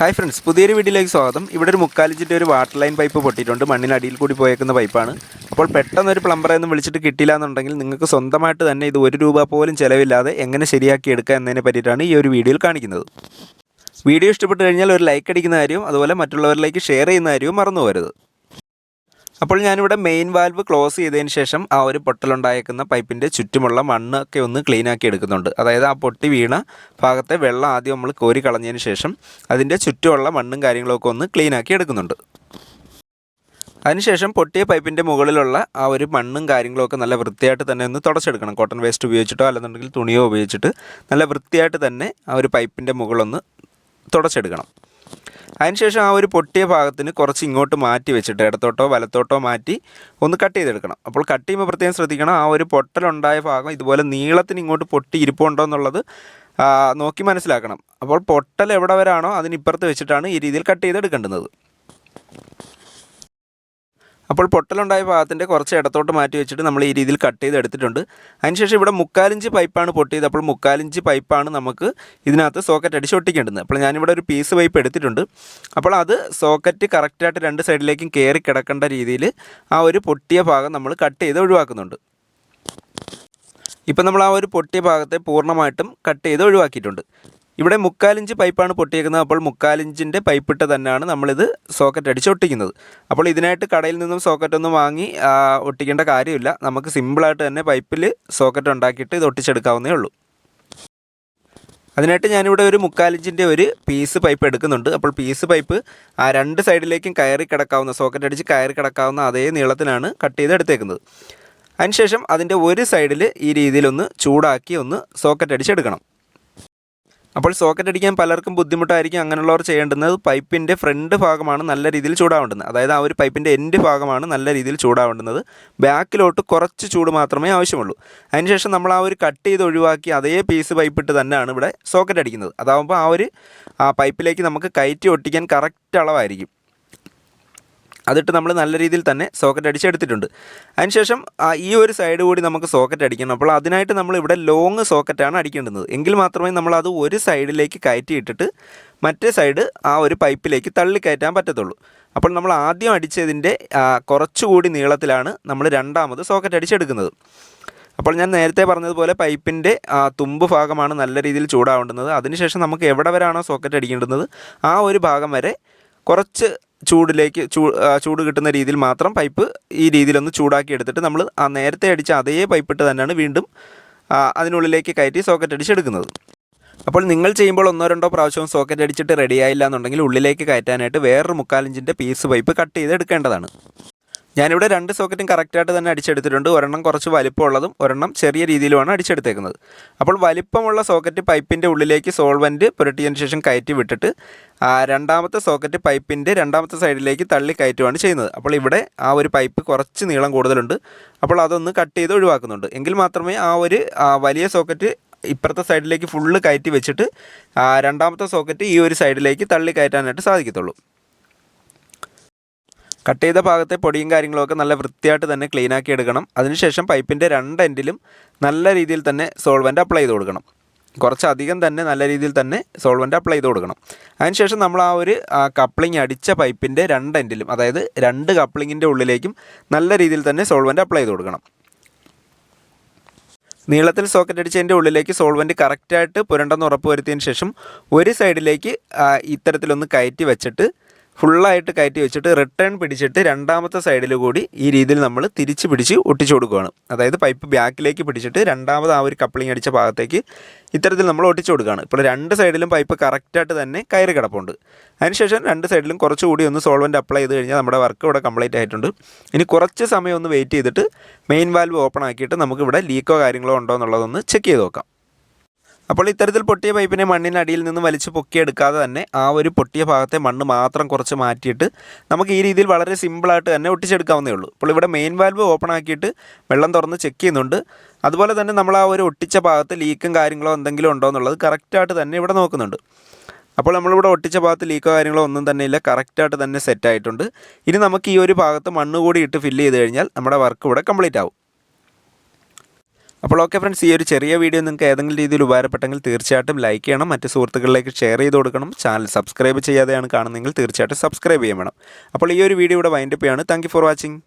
Hi friends പുതിയൊരു വീട്ടിലേക്ക് സ്വാഗതം. ഇവിടെ ഒരു മുക്കാലിച്ചിട്ട് ഒരു വാട്ടർ ലൈൻ പൈപ്പ് പൊട്ടിയിട്ടുണ്ട്. മണ്ണിനടിയിൽ കൂടി പോയേക്കുന്ന പൈപ്പാണ് അപ്പോൾ പെട്ടെന്ന് ഒരു പ്ലംബറെ ഒന്നും വിളിച്ചിട്ട് കിട്ടില്ല എന്നുണ്ടെങ്കിൽ നിങ്ങൾക്ക് സ്വന്തമായിട്ട് തന്നെ ഇത് ഒരു രൂപ പോലും ചിലവില്ലാതെ എങ്ങനെ ശരിയാക്കി എടുക്കുക എന്നതിനെ പറ്റിയിട്ടാണ് ഈ ഒരു വീഡിയോയിൽ കാണിക്കുന്നത്. വീഡിയോ ഇഷ്ടപ്പെട്ട് കഴിഞ്ഞാൽ ഒരു ലൈക്ക് അടിക്കുന്ന കാര്യവും അതുപോലെ മറ്റുള്ളവരിലേക്ക് ഷെയർ ചെയ്യുന്ന കാര്യവും മറന്നു പോകരുത്. അപ്പോൾ ഞാനിവിടെ മെയിൻ വാൽവ് ക്ലോസ് ചെയ്തതിന് ശേഷം ആ ഒരു പൊട്ടലുണ്ടായേക്കുന്ന പൈപ്പിന്റെ ചുറ്റുമുള്ള മണ്ണൊക്കെ ഒന്ന് ക്ലീൻ ആക്കി എടുക്കുന്നുണ്ട്. അതായത് ആ പൊട്ടി വീണ ഭാഗത്തെ വെള്ളം ആദ്യം നമ്മൾ കോരി കളഞ്ഞതിന് ശേഷം അതിന്റെ ചുറ്റുമുള്ള മണ്ണും കാര്യങ്ങളൊക്കെ ഒന്ന് ക്ലീൻ ആക്കി എടുക്കുന്നുണ്ട്. അതിനുശേഷം പൊട്ടിയ പൈപ്പിന്റെ മുകളിലുള്ള ആ ഒരു മണ്ണും കാര്യങ്ങളൊക്കെ നല്ല വൃത്തിയായിട്ട് തന്നെ ഒന്ന് തുടച്ചെടുക്കണം. കോട്ടൺ വേസ്റ്റ് ഉപയോഗിച്ചിട്ടോ അല്ലെന്നുണ്ടെങ്കിൽ തുണിയോ ഉപയോഗിച്ചിട്ട് നല്ല വൃത്തിയായിട്ട് തന്നെ ആ ഒരു പൈപ്പിന്റെ മുകളൊന്ന് തുടച്ചെടുക്കണം. അതിനുശേഷം ആ ഒരു പൊട്ടിയ ഭാഗത്തിന് കുറച്ച് ഇങ്ങോട്ട് മാറ്റി വെച്ചിട്ട് ഇടത്തോട്ടോ വലത്തോട്ടോ മാറ്റി ഒന്ന് കട്ട് ചെയ്തെടുക്കണം. അപ്പോൾ കട്ട് ചെയ്യുമ്പോൾ പ്രത്യേകം ശ്രദ്ധിക്കണം ആ ഒരു പൊട്ടലുണ്ടായ ഭാഗം ഇതുപോലെ നീളത്തിന് ഇങ്ങോട്ട് പൊട്ടി ഇരിപ്പുണ്ടോ എന്നുള്ളത് നോക്കി മനസ്സിലാക്കണം. അപ്പോൾ പൊട്ടൽ എവിടെ വരാണോ അതിനിപ്പുറത്ത് വെച്ചിട്ടാണ് ഈ രീതിയിൽ കട്ട് ചെയ്തെടുക്കേണ്ടുന്നത്. അപ്പോൾ പൊട്ടലുണ്ടായ ഭാഗത്തിന്റെ കുറച്ച് ഇടത്തോട്ട് മാറ്റി വെച്ചിട്ട് നമ്മൾ ഈ രീതിയിൽ കട്ട് ചെയ്ത് എടുത്തിട്ടുണ്ട്. അതിനുശേഷം ഇവിടെ മുക്കാലിഞ്ച് പൈപ്പാണ് പൊട്ടിയത് അപ്പോൾ മുക്കാലിഞ്ച് പൈപ്പാണ് നമുക്ക് ഇതിനകത്ത് സോക്കറ്റ് അടിച്ച് ഒട്ടിക്കേണ്ടത് അപ്പോൾ ഞാനിവിടെ ഒരു പീസ് പൈപ്പ് എടുത്തിട്ടുണ്ട്. അപ്പോൾ അത് സോക്കറ്റ് കറക്റ്റായിട്ട് രണ്ട് സൈഡിലേക്കും കയറി കിടക്കേണ്ട രീതിയിൽ ആ ഒരു പൊട്ടിയ ഭാഗം നമ്മൾ കട്ട് ചെയ്ത് ഒഴിവാക്കുന്നുണ്ട്. ഇപ്പം നമ്മൾ ആ ഒരു പൊട്ടിയ ഭാഗത്തെ പൂർണമായിട്ടും കട്ട് ചെയ്ത് ഒഴിവാക്കിയിട്ടുണ്ട്. ഇവിടെ മുക്കാലിഞ്ച് പൈപ്പാണ് പൊട്ടിയേക്കുന്നത്. അപ്പോൾ മുക്കാലിഞ്ചിന്റെ പൈപ്പിട്ട് തന്നെയാണ് നമ്മളിത് സോക്കറ്റ് അടിച്ച് ഒട്ടിക്കുന്നത്. അപ്പോൾ ഇതിനായിട്ട് കടയിൽ നിന്നും സോക്കറ്റ് ഒന്നും വാങ്ങി ഒട്ടിക്കേണ്ട കാര്യമില്ല. നമുക്ക് സിമ്പിളായിട്ട് തന്നെ പൈപ്പിൽ സോക്കറ്റ് ഉണ്ടാക്കിയിട്ട് ഇത് ഒട്ടിച്ചെടുക്കാവുന്നേ ഉള്ളൂ. അതിനായിട്ട് ഞാനിവിടെ ഒരു മുക്കാലിഞ്ചിന്റെ ഒരു പീസ് പൈപ്പ് എടുക്കുന്നുണ്ട്. അപ്പോൾ പീസ് പൈപ്പ് ആ രണ്ട് സൈഡിലേക്കും കയറി കിടക്കാവുന്ന സോക്കറ്റ് അടിച്ച് കയറി കിടക്കാവുന്ന അതേ നീളത്തിലാണ് കട്ട് ചെയ്ത് എടുത്തേക്കുന്നത്. അതിനുശേഷം അതിന്റെ ഒരു സൈഡിൽ ഈ രീതിയിലൊന്ന് ചൂടാക്കി ഒന്ന് സോക്കറ്റ് അടിച്ചെടുക്കണം അപ്പോൾ സോക്കറ്റ് അടിക്കാൻ പലർക്കും ബുദ്ധിമുട്ടായിരിക്കും അങ്ങനെയുള്ളവർ ചെയ്യേണ്ടുന്നത് പൈപ്പിന്റെ ഫ്രണ്ട് ഭാഗമാണ് നല്ല രീതിയിൽ ചൂടാവേണ്ടുന്നത്. അതായത് ആ ഒരു പൈപ്പിന്റെ എൻഡ് ഭാഗമാണ് നല്ല രീതിയിൽ ചൂടാവേണ്ടുന്നത്. ബാക്കിലോട്ട് കുറച്ച് ചൂട് മാത്രമേ ആവശ്യമുള്ളൂ. അതിനുശേഷം നമ്മൾ ആ ഒരു കട്ട് ചെയ്ത് ഒഴിവാക്കി അതേ പീസ് പൈപ്പിട്ട് തന്നെയാണ് ഇവിടെ സോക്കറ്റ് അടിക്കുന്നത്. അതാകുമ്പോൾ ആ ഒരു ആ പൈപ്പിലേക്ക് നമുക്ക് കയറ്റി ഒട്ടിക്കാൻ കറക്റ്റ് അളവായിരിക്കും. അതിട്ട് നമ്മൾ നല്ല രീതിയിൽ തന്നെ സോക്കറ്റ് അടിച്ചെടുത്തിട്ടുണ്ട് അതിനുശേഷം ഈ ഒരു സൈഡ് കൂടി നമുക്ക് സോക്കറ്റ് അടിക്കണം. അപ്പോൾ അതിനായിട്ട് നമ്മൾ ഇവിടെ ലോങ് സോക്കറ്റാണ് അടിക്കേണ്ടുന്നത്. എങ്കിൽ മാത്രമേ നമ്മൾ അത് ഒരു സൈഡിലേക്ക് കയറ്റിയിട്ടിട്ട് മറ്റേ സൈഡ് ആ ഒരു പൈപ്പിലേക്ക് തള്ളി കയറ്റാൻ പറ്റത്തുള്ളൂ. അപ്പോൾ നമ്മൾ ആദ്യം അടിച്ചതിന്റെ കുറച്ചുകൂടി നീളത്തിലാണ് നമ്മൾ രണ്ടാമത് സോക്കറ്റ് അടിച്ചെടുക്കുന്നത് അപ്പോൾ ഞാൻ നേരത്തെ പറഞ്ഞതുപോലെ പൈപ്പിന്റെ തുമ്പ് ഭാഗമാണ് നല്ല രീതിയിൽ ചൂടാവേണ്ടുന്നത്. അതിനുശേഷം നമുക്ക് എവിടെ വരാണോ സോക്കറ്റ് അടിക്കേണ്ടുന്നത്? ആ ഒരു ഭാഗം വരെ കുറച്ച് ചൂടിലേക്ക് ചൂട് കിട്ടുന്ന രീതിയിൽ മാത്രം പൈപ്പ് ഈ രീതിയിലൊന്ന് ചൂടാക്കി എടുത്തിട്ട് നമ്മൾ ആ നേരത്തെ അടിച്ച അതേ പൈപ്പിട്ട് തന്നെയാണ് വീണ്ടും അതിനുള്ളിലേക്ക് കയറ്റി സോക്കറ്റ് അടിച്ചെടുക്കുന്നത്. അപ്പോൾ നിങ്ങൾ ചെയ്യുമ്പോൾ ഒന്നോ രണ്ടോ പ്രാവശ്യവും സോക്കറ്റ് അടിച്ചിട്ട് റെഡിയായില്ല എന്നുണ്ടെങ്കിൽ ഉള്ളിലേക്ക് കയറ്റാനായിട്ട് വേറൊരു മുക്കാലിഞ്ചിന്റെ പീസ് പൈപ്പ് കട്ട് ചെയ്ത് എടുക്കേണ്ടതാണ് ഞാനിവിടെ രണ്ട് സോക്കറ്റും കറക്റ്റായിട്ട് തന്നെ അടിച്ചെടുത്തിട്ടുണ്ട്. ഒരെണ്ണം കുറച്ച് വലിപ്പമുള്ളതും ഒരെണ്ണം ചെറിയ രീതിയിലുമാണ് അടിച്ചെടുത്തേക്കുന്നത്. അപ്പോൾ വലിപ്പമുള്ള സോക്കറ്റ് പൈപ്പിന്റെ ഉള്ളിലേക്ക് സോൾവന്റ് പുരട്ടിയതിന് ശേഷം കയറ്റി വിട്ടിട്ട് രണ്ടാമത്തെ സോക്കറ്റ് പൈപ്പിന്റെ രണ്ടാമത്തെ സൈഡിലേക്ക് തള്ളി കയറ്റുകയാണ് ചെയ്യുന്നത്. അപ്പോൾ ഇവിടെ ആ ഒരു പൈപ്പ് കുറച്ച് നീളം കൂടുതലുണ്ട്. അപ്പോൾ അതൊന്ന് കട്ട് ചെയ്ത് ഒഴിവാക്കുന്നുണ്ട്. എങ്കിൽ മാത്രമേ ആ ഒരു വലിയ സോക്കറ്റ് ഇപ്പുറത്തെ സൈഡിലേക്ക് ഫുള്ള് കയറ്റി വെച്ചിട്ട് രണ്ടാമത്തെ സോക്കറ്റ് ഈ ഒരു സൈഡിലേക്ക് തള്ളി കയറ്റാനായിട്ട് സാധിക്കത്തുള്ളൂ. കട്ട് ചെയ്ത ഭാഗത്തെ പൊടിയും കാര്യങ്ങളൊക്കെ നല്ല വൃത്തിയായിട്ട് തന്നെ ക്ലീൻ ആക്കി എടുക്കണം. അതിനുശേഷം പൈപ്പിന്റെ രണ്ട് എൻഡിലും നല്ല രീതിയിൽ തന്നെ സോൾവെന്റ് അപ്ലൈ ചെയ്ത് കൊടുക്കണം. കുറച്ചധികം തന്നെ നല്ല രീതിയിൽ തന്നെ സോൾവെന്റ് അപ്ലൈ ചെയ്ത് കൊടുക്കണം. അതിനുശേഷം നമ്മൾ ആ ഒരു കപ്ലിംഗ് അടിച്ച പൈപ്പിന്റെ രണ്ട് എൻഡിലും അതായത് രണ്ട് കപ്ലിങ്ങിന്റെ ഉള്ളിലേക്കും നല്ല രീതിയിൽ തന്നെ സോൾവെന്റ് അപ്ലൈ ചെയ്ത് കൊടുക്കണം. നീളത്തിൽ സോക്കറ്റ് അടിച്ചതിന്റെ ഉള്ളിലേക്ക് സോൾവെന്റ് കറക്റ്റായിട്ട് പുരണ്ടെന്ന് ഉറപ്പ് വരുത്തിയതിന് ശേഷം ഒരു സൈഡിലേക്ക് ഇത്തരത്തിലൊന്ന് കയറ്റി വെച്ചിട്ട് ഫുള്ളായിട്ട് കയറ്റി വെച്ചിട്ട് റിട്ടേൺ പിടിച്ചിട്ട് രണ്ടാമത്തെ സൈഡിൽ കൂടി ഈ രീതിയിൽ നമ്മൾ തിരിച്ച് പിടിച്ച് ഒട്ടിച്ചു കൊടുക്കുകയാണ്. അതായത് പൈപ്പ് ബാക്കിലേക്ക് പിടിച്ചിട്ട് രണ്ടാമത് ആ ഒരു കപ്ലിംഗ് അടിച്ച ഭാഗത്തേക്ക് ഇത്തരത്തിൽ നമ്മൾ ഒട്ടിച്ചു കൊടുക്കുകയാണ്. ഇപ്പോൾ രണ്ട് സൈഡിലും പൈപ്പ് കറക്റ്റായിട്ട് തന്നെ കയറി കിടപ്പുണ്ട്. അതിനുശേഷം രണ്ട് സൈഡിലും കുറച്ചുകൂടി ഒന്ന് സോൾവെന്റ് അപ്ലൈ ചെയ്ത് കഴിഞ്ഞാൽ നമ്മുടെ വർക്ക് ഇവിടെ കംപ്ലീറ്റ് ആയിട്ടുണ്ട്. ഇനി കുറച്ച് സമയം ഒന്ന് വെയിറ്റ് ചെയ്തിട്ട് മെയിൻ വാൽവ് ഓപ്പൺ ആക്കിയിട്ട് നമുക്കിവിടെ ലീക്കോ കാര്യങ്ങളോ ഉണ്ടോ എന്നുള്ളതൊന്ന് ചെക്ക് ചെയ്ത് നോക്കാം. അപ്പോൾ ഇത്തരത്തിൽ പൊട്ടിയ പൈപ്പിനെ മണ്ണിനടിയിൽ നിന്ന് വലിച്ച് പൊക്കിയെടുക്കാതെ തന്നെ ആ ഒരു പൊട്ടിയ ഭാഗത്തെ മണ്ണ് മാത്രം കുറച്ച് മാറ്റിയിട്ട് നമുക്ക് ഈ രീതിയിൽ വളരെ സിമ്പിളായിട്ട് തന്നെ ഒട്ടിച്ചെടുക്കാവുന്നേ ഉള്ളൂ. അപ്പോൾ ഇവിടെ മെയിൻ വാൽവ് ഓപ്പൺ ആക്കിയിട്ട് വെള്ളം തുറന്ന് ചെക്ക് ചെയ്യുന്നുണ്ട്. അതുപോലെ തന്നെ നമ്മൾ ആ ഒരു ഒട്ടിച്ച ഭാഗത്ത് ലീക്കും കാര്യങ്ങളോ എന്തെങ്കിലും ഉണ്ടോ എന്നുള്ളത് കറക്റ്റായിട്ട് തന്നെ ഇവിടെ നോക്കുന്നുണ്ട്. അപ്പോൾ നമ്മളിവിടെ ഒട്ടിച്ച ഭാഗത്ത് ലീക്കോ കാര്യങ്ങളോ ഒന്നും തന്നെ ഇല്ല. കറക്റ്റായിട്ട് തന്നെ സെറ്റ് ആയിട്ടുണ്ട്. ഇനി നമുക്ക് ഈ ഒരു ഭാഗത്ത് മണ്ണ് കൂടി ഇട്ട് ഫില്ല് ചെയ്ത് കഴിഞ്ഞാൽ നമ്മുടെ വർക്ക് ഇവിടെ കംപ്ലീറ്റ് ആവും. അപ്പോൾ ഓക്കെ ഫ്രണ്ട്സ് ഈ ഒരു ചെറിയ വീഡിയോ നിങ്ങൾക്ക് ഏതെങ്കിലും രീതിയിൽ ഉപകാരപ്പെട്ടെങ്കിൽ തീർച്ചയായിട്ടും ലൈക്ക് ചെയ്യണം. മറ്റ് സുഹൃത്തുക്കളിലേക്ക് ഷെയർ ചെയ്ത് കൊടുക്കണം. ചാനൽ സബ്സ്ക്രൈബ് ചെയ്യാതെയാണ് കാണുന്നതെങ്കിൽ തീർച്ചയായിട്ടും സബ്സ്ക്രൈബ് ചെയ്യണം അപ്പോൾ ഈ ഒരു വീഡിയോ ഇവിടെ വൈൻഡപ്പ് ചെയ്യാണ്. Thank for watching